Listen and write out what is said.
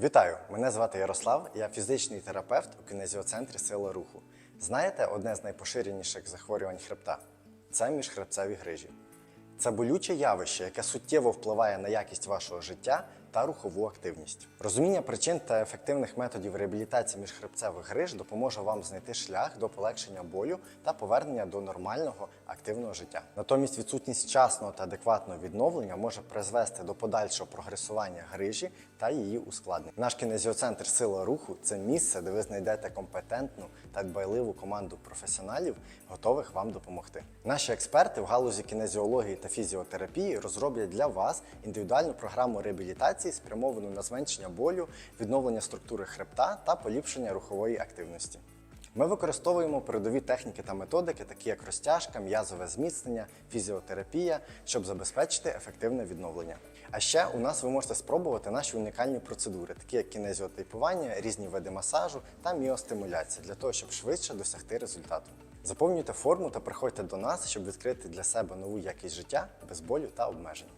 Вітаю! Мене звати Ярослав, я фізичний терапевт у кінезіоцентрі Сила руху. Знаєте, одне з найпоширеніших захворювань хребта це міжхребцеві грижі. Це болюче явище, яке суттєво впливає на якість вашого життя та рухову активність. Розуміння причин та ефективних методів реабілітації міжхребцевих гриж допоможе вам знайти шлях до полегшення болю та повернення до нормального активного життя. Натомість відсутність вчасного та адекватного відновлення може призвести до подальшого прогресування грижі та її ускладнень. Наш кінезіоцентр Сила руху це місце, де ви знайдете компетентну та дбайливу команду професіоналів, готових вам допомогти. Наші експерти в галузі кінезіології та фізіотерапії розроблять для вас індивідуальну програму реабілітації, спрямовану на зменшення болю, відновлення структури хребта та поліпшення рухової активності. Ми використовуємо передові техніки та методики, такі як розтяжка, м'язове зміцнення, фізіотерапія, щоб забезпечити ефективне відновлення. А ще у нас ви можете спробувати наші унікальні процедури, такі як кінезіотейпування, різні види масажу та міостимуляція, для того, щоб швидше досягти результату. Заповнюйте форму та приходьте до нас, щоб відкрити для себе нову якість життя без болю та обмежень.